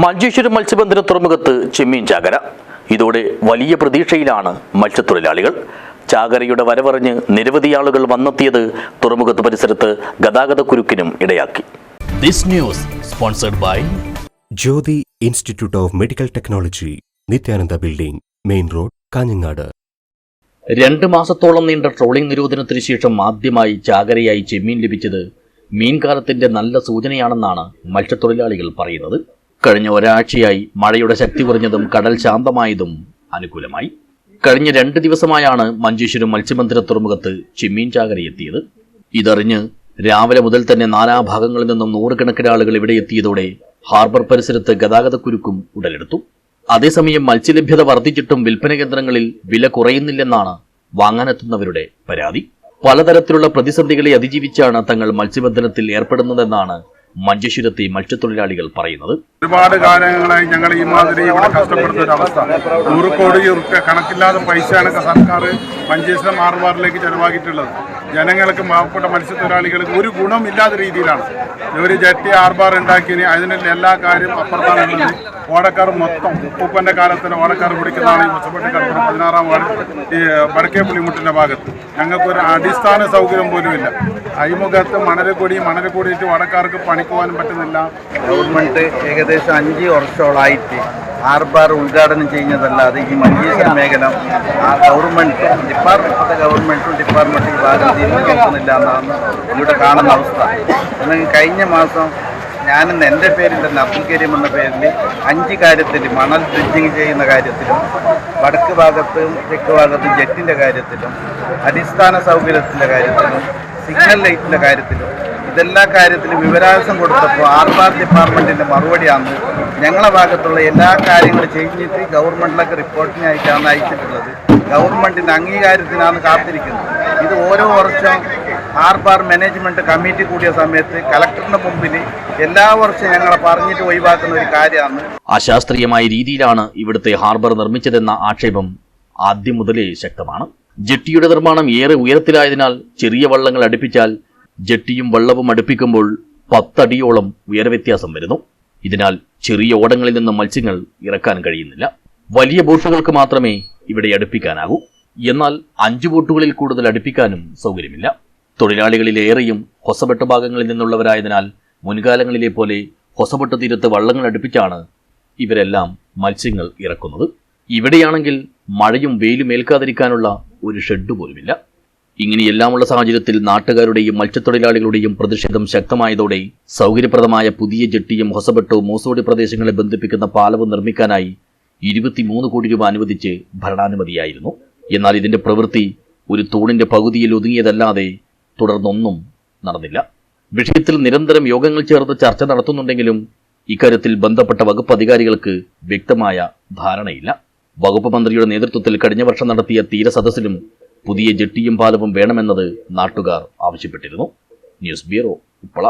മഞ്ചേശ്വരം മത്സ്യബന്ധന തുറമുഖത്ത് ചെമ്മീൻ ചാകര. ഇതോടെ വലിയ പ്രതീക്ഷയിലാണ് മത്സ്യത്തൊഴിലാളികൾ. ചാകരയുടെ വരവറിഞ്ഞ് നിരവധി ആളുകൾ വന്നെത്തിയത് തുറമുഖത്ത് പരിസരത്ത് ഗതാഗതക്കുരുക്കിനും ഇടയാക്കി. This news sponsored by Jyoti institute of medical technology Nithyananda building main road Kanhangad. രണ്ട് മാസത്തോളം നീണ്ട ട്രോളിംഗ് നിരോധനത്തിന് ശേഷം ആദ്യമായി ചാകരയായി ചെമ്മീൻ ലഭിച്ചത് മീൻകാലത്തിന്റെ നല്ല സൂചനയാണെന്നാണ് മത്സ്യത്തൊഴിലാളികൾ പറയുന്നത്. കഴിഞ്ഞ ഒരാഴ്ചയായി മഴയുടെ ശക്തി കുറഞ്ഞതും കടൽ ശാന്തമായതും അനുകൂലമായി. കഴിഞ്ഞ രണ്ട് ദിവസമായാണ് മഞ്ചേശ്വരം മത്സ്യബന്ധന തുറമുഖത്ത് ചിമ്മീൻ ചാകര എത്തിയത്. ഇതറിഞ്ഞ് രാവിലെ മുതൽ തന്നെ നാനാഭാഗങ്ങളിൽ നിന്നും നൂറുകണക്കിന് ആളുകൾ ഇവിടെ എത്തിയതോടെ ഹാർബർ പരിസരത്ത് ഗതാഗതക്കുരുക്കും ഉടലെടുത്തു. അതേസമയം മത്സ്യലഭ്യത വർദ്ധിച്ചിട്ടും വിൽപ്പന കേന്ദ്രങ്ങളിൽ വില കുറയുന്നില്ലെന്നാണ് വാങ്ങാനെത്തുന്നവരുടെ പരാതി. പലതരത്തിലുള്ള പ്രതിസന്ധികളെ അതിജീവിച്ചാണ് തങ്ങൾ മത്സ്യബന്ധനത്തിൽ ഏർപ്പെടുന്നതെന്നാണ് മഞ്ചേശ്വരത്തെ മത്സ്യത്തൊഴിലാളികൾ പറയുന്നത്. ഒരുപാട് കാലങ്ങളായി ഞങ്ങൾ ഈ മാതിരി ഇവിടെ കഷ്ടപ്പെടുന്ന ഒരു അവസ്ഥ. നൂറ് കോടി ഉറുപ്പ്യ കണക്കില്ലാതെ പൈസയാണ് സർക്കാർ മഞ്ചേശ്വരം ആറുപാറിലേക്ക് ചെലവാക്കിയിട്ടുള്ളത്. ജനങ്ങൾക്ക് പാവപ്പെട്ട മത്സ്യത്തൊഴിലാളികൾക്ക് ഒരു ഗുണമില്ലാത്ത രീതിയിലാണ്. ഇവർ ജെട്ടി ആർബാർ ഉണ്ടാക്കിയതിന് അതിനുള്ള എല്ലാ കാര്യവും അപ്പുറത്താണ് ഉള്ളത്. ഓടക്കാർ മൊത്തം ഉപ്പൂപ്പന്റെ കാലത്തിൽ ഓടക്കാർ പിടിക്കുന്നതാണ് ഈ മുസപ്പട്ടി കടപ്പുറം പതിനാറാം വാർഡ് ഈ വടക്കേ പുളിമുട്ടിന്റെ ഭാഗത്ത്. ഞങ്ങൾക്കൊരു അടിസ്ഥാന സൗകര്യം പോലും ഇല്ല. അഴിമുഖത്ത് മണലക്കൊടി മണലക്കൊടിയിട്ട് വടക്കാർക്ക് പണിക്കുവാനും പറ്റുന്നില്ല. ഗവൺമെന്റ് ഏകദേശം അഞ്ച് വർഷമായിട്ട് ആർബാർ ഉദ്ഘാടനം ചെയ്യുന്നതല്ലാതെ ഈ മഞ്ചേശ്വരം മേഖല ആ ഗവൺമെന്റ് ഡിപ്പാർട്ട്മെന്റ് ഗവൺമെന്റും ഡിപ്പാർട്ട്മെന്റ് ഈ ഭാഗം തീരുമാനിക്കുന്നില്ല എന്നാണ് ഇവിടെ കാണുന്ന അവസ്ഥ. എന്നാൽ കഴിഞ്ഞ മാസം ഞാനിന്ന് എന്റെ പേരിൽ തന്നെ അബ്ദുൽ കരീം എന്ന പേരിൽ അഞ്ച് കാര്യത്തിൽ മണൽ ബ്രിഡ്ജിങ് ചെയ്യുന്ന കാര്യത്തിലും വടക്ക് ഭാഗത്തും തെക്ക് ഭാഗത്തും ജെറ്റിന്റെ കാര്യത്തിലും അടിസ്ഥാന സൗകര്യത്തിന്റെ കാര്യത്തിലും സിഗ്നൽ ലൈറ്റിന്റെ കാര്യത്തിലും ഇതെല്ലാ കാര്യത്തിലും വിവരാവകാശം കൊടുത്തപ്പോൾ ആർബാർ ഡിപ്പാർട്ട്മെന്റിന്റെ മറുപടിയാണ് ഞങ്ങളുടെ ഭാഗത്തുള്ള എല്ലാ കാര്യങ്ങളും ചെയ്തിട്ട് ഗവൺമെന്റിലൊക്കെ റിപ്പോർട്ടിന് റിപ്പോർട്ടിനായിട്ടാണ് അയച്ചിട്ടുള്ളത്. ഗവൺമെന്റിന്റെ അംഗീകാരത്തിനാണ് കാത്തിരിക്കുന്നത്. ഇത് ഓരോ വർഷം ആർബാർ മാനേജ്മെന്റ് കമ്മിറ്റി കൂടിയ സമയത്ത് കലക്ടറിന്റെ മുമ്പിൽ എല്ലാ വർഷവും ഞങ്ങളെ പറഞ്ഞിട്ട് ഒഴിവാക്കുന്ന ഒരു കാര്യമാണ്. അശാസ്ത്രീയമായ രീതിയിലാണ് ഇവിടുത്തെ ഹാർബർ നിർമ്മിച്ചതെന്ന ആക്ഷേപം ആദ്യം മുതലേ ശക്തമാണ്. ജെട്ടിയുടെ നിർമ്മാണം ഏറെ ഉയരത്തിലായതിനാൽ ചെറിയ വള്ളങ്ങൾ അടുപ്പിച്ചാൽ ജെട്ടിയും വള്ളവും അടുപ്പിക്കുമ്പോൾ പത്തടിയോളം ഉയരവ്യത്യാസം വരുന്നു. ഇതിനാൽ ചെറിയ ഓടങ്ങളിൽ നിന്ന് മത്സ്യങ്ങൾ ഇറക്കാൻ കഴിയുന്നില്ല. വലിയ ബോട്ടുകൾക്ക് മാത്രമേ ഇവിടെ അടുപ്പിക്കാനാകൂ. എന്നാൽ അഞ്ചു ബോട്ടുകളിൽ കൂടുതൽ അടുപ്പിക്കാനും സൗകര്യമില്ല. തൊഴിലാളികളിലേറെയും ഹൊസബെട്ട ഭാഗങ്ങളിൽ നിന്നുള്ളവരായതിനാൽ മുൻകാലങ്ങളിലെ പോലെ ഹൊസബെട്ട തീരത്ത് വള്ളങ്ങൾ അടുപ്പിച്ചാണ് ഇവരെല്ലാം മത്സ്യങ്ങൾ ഇറക്കുന്നത്. ഇവിടെയാണെങ്കിൽ മഴയും വെയിലും ഏൽക്കാതിരിക്കാനുള്ള ഒരു ഷെഡ് പോലുമില്ല. ഇങ്ങനെയെല്ലാമുള്ള സാഹചര്യത്തിൽ നാട്ടുകാരുടെയും മത്സ്യത്തൊഴിലാളികളുടെയും പ്രതിഷേധം ശക്തമായതോടെ സൗകര്യപ്രദമായ പുതിയ ജെട്ടിയും ഹൊസബട്ടോ മോസോഡി പ്രദേശങ്ങളെ ബന്ധിപ്പിക്കുന്ന പാലവും നിർമ്മിക്കാനായി ഇരുപത്തിമൂന്ന് കോടി രൂപ അനുവദിച്ച് ഭരണാനുമതിയായിരുന്നു. എന്നാൽ ഇതിന്റെ പ്രവൃത്തി ഒരു തൂണിന്റെ പകുതിയിൽ ഒതുങ്ങിയതല്ലാതെ തുടർന്നൊന്നും നടന്നില്ല. വിഷയത്തിൽ നിരന്തരം യോഗങ്ങൾ ചേർത്ത് ചർച്ച നടത്തുന്നുണ്ടെങ്കിലും ഇക്കാര്യത്തിൽ ബന്ധപ്പെട്ട വകുപ്പ് അധികാരികൾക്ക് വ്യക്തമായ ധാരണയില്ല. വകുപ്പ് മന്ത്രിയുടെ നേതൃത്വത്തിൽ കഴിഞ്ഞ വർഷം നടത്തിയ തീരസദസ്സിലും പുതിയ ജെട്ടിയും പാലവും വേണമെന്നത് നാട്ടുകാർ ആവശ്യപ്പെട്ടിരുന്നു. News bureau Uppala.